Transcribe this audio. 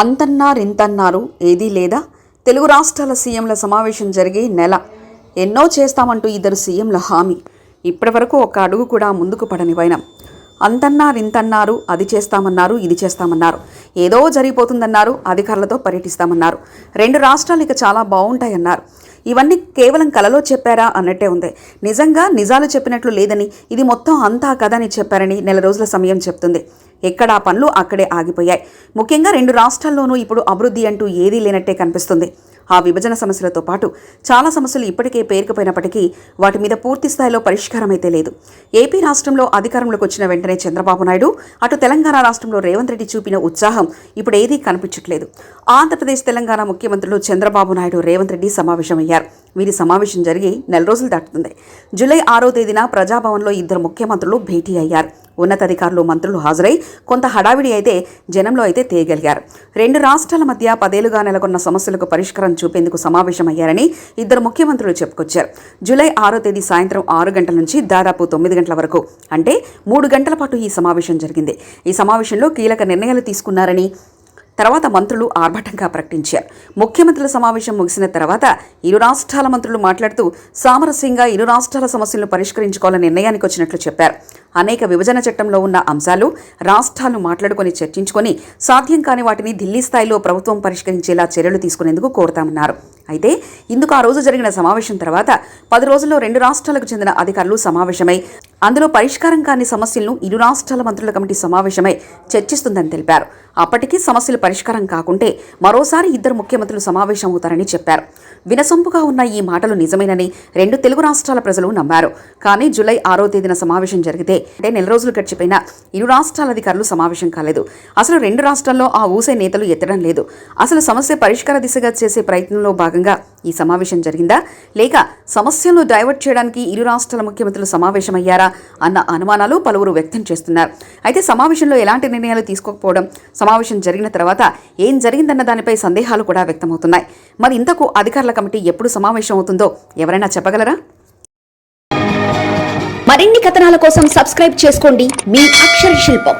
అంతన్నారింతన్నారు ఏదీ లేదా? తెలుగు రాష్ట్రాల సీఎంల సమావేశం జరిగే నెల. ఎన్నో చేస్తామంటూ ఇద్దరు సీఎంల హామీ. ఇప్పటివరకు ఒక అడుగు కూడా ముందుకు పడని వైనం. అంతన్నారింతన్నారు అది చేస్తామన్నారు ఇది చేస్తామన్నారు. ఏదో జరిగిపోతుందన్నారు అధికారులతో పర్యటిస్తామన్నారు. రెండు రాష్ట్రాలు ఇక చాలా బాగుంటాయన్నారు. ఇవన్నీ కేవలం కలలో చెప్పారా అన్నట్టే ఉంది. నిజంగా నిజాలు చెప్పినట్లు లేదని ఇది మొత్తం అంతా కథని చెప్పారని నెల రోజుల సమయం చెప్తుంది. ఎక్కడ ఆ పనులు అక్కడే ఆగిపోయాయి. ముఖ్యంగా రెండు రాష్ట్రాల్లోనూ ఇప్పుడు అభివృద్ధి అంటూ ఏదీ లేనట్టే కనిపిస్తుంది. ఆ విభజన సమస్యలతో పాటు చాలా సమస్యలు ఇప్పటికే పేరుకుపోయినప్పటికీ వాటి మీద పూర్తి స్థాయిలో పరిష్కారం అయితే లేదు. ఏపీ రాష్ట్రంలో అధికారంలోకి వచ్చిన వెంటనే చంద్రబాబు నాయుడు అటు తెలంగాణ రాష్ట్రంలో రేవంత్ రెడ్డి చూపిన ఉత్సాహం ఇప్పుడు ఏదీ కనిపించట్లేదు. ఆంధ్రప్రదేశ్ తెలంగాణ ముఖ్యమంత్రులు చంద్రబాబు నాయుడు రేవంత్ రెడ్డి సమావేశమయ్యారు. వీరి సమావేశం జరిగి నెల రోజులు దాటుతుంది. జూలై ఆరో తేదీన ప్రజాభవన్లో ఇద్దరు ముఖ్యమంత్రులు భేటీ అయ్యారు. ఉన్నతాధికారులు మంత్రులు హాజరై కొంత హడావిడి అయితే జనంలో అయితే తీయగలిగారు రెండు రాష్ట్రాల మధ్య పదేలుగా నెలకొన్న సమస్యలకు పరిష్కారం చూపేందుకు సమావేశమయ్యారని ఇద్దరు ముఖ్యమంత్రులు చెప్పుకొచ్చారు. జూలై ఆరో తేదీ సాయంత్రం ఆరు గంటల నుంచి దాదాపు తొమ్మిది గంటల వరకు అంటే మూడు గంటల పాటు ఈ సమావేశం జరిగింది. ఈ సమావేశంలో కీలక నిర్ణయాలు తీసుకున్నారని తర్వాత మంత్రులు ఆర్భటంగా ప్రకటించారు. ముఖ్యమంత్రుల సమావేశం ముగిసిన తర్వాత ఇరు రాష్ట్రాల మంత్రులు మాట్లాడుతూ సామరస్యంగా ఇరు రాష్ట్రాల సమస్యలను పరిష్కరించుకోవాలని నిర్ణయానికి వచ్చినట్లు చెప్పారు. అనేక విభజన చట్టంలో ఉన్న అంశాలు రాష్ట్రాలు మాట్లాడుకొని చర్చించుకొని సాధ్యం కాని వాటిని ఢిల్లీ స్థాయిలో ప్రభుత్వం పరిష్కరించేలా చర్యలు తీసుకునేందుకు కోరుతామన్నారు. అయితే ఇందుకు ఆ రోజు జరిగిన సమావేశం తర్వాత పది రోజుల్లో రెండు రాష్ట్రాలకు చెందిన అధికారులు సమావేశమై అందులో పరిష్కారం కాని సమస్యలను ఇరు రాష్ట్రాల మంత్రుల కమిటీ సమావేశమై చర్చిస్తుందని తెలిపారు. అప్పటికీ సమస్యలు పరిష్కారం కాకుంటే మరోసారి ఇద్దరు ముఖ్యమంత్రులు సమావేశమవుతారని చెప్పారు. వినసొంపుగా ఉన్న ఈ మాటలు నిజమేనని రెండు తెలుగు రాష్ట్రాల ప్రజలు నమ్మారు. కానీ జూలై ఆరో తేదీన సమావేశం జరిగితే అంటే నెల రోజులు గడిచిపోయినా ఇరు రాష్ట్రాల అధికారులు సమావేశం కాలేదు. అసలు రెండు రాష్ట్రాల్లో ఆ ఊసే నేతలు ఎత్తడం లేదు. అసలు సమస్య పరిష్కార దిశగా చేసే ప్రయత్నంలో భాగంగా ఈ సమావేశం జరిగిందా? లేక సమస్యలను డైవర్ట్ చేయడానికి ఇరు రాష్ట్రాల ముఖ్యమంత్రులు సమావేశమయ్యారా అన్న అనుమానాలు పలువురు వ్యక్తం చేస్తున్నారు. అయితే సమావేశంలో ఎలాంటి నిర్ణయాలు తీసుకోకపోవడం సమావేశం జరిగిన తర్వాత ఏం జరిగిందన్న దానిపై సందేహాలు కూడా వ్యక్తమవుతున్నాయి. మరి ఇంతకు అధికారుల కమిటీ ఎప్పుడు సమావేశం అవుతుందో ఎవరైనా చెప్పగలరా? మరిన్ని కథనాల కోసం సబ్స్క్రైబ్ చేసుకోండి. మీ అక్షర శిల్పం.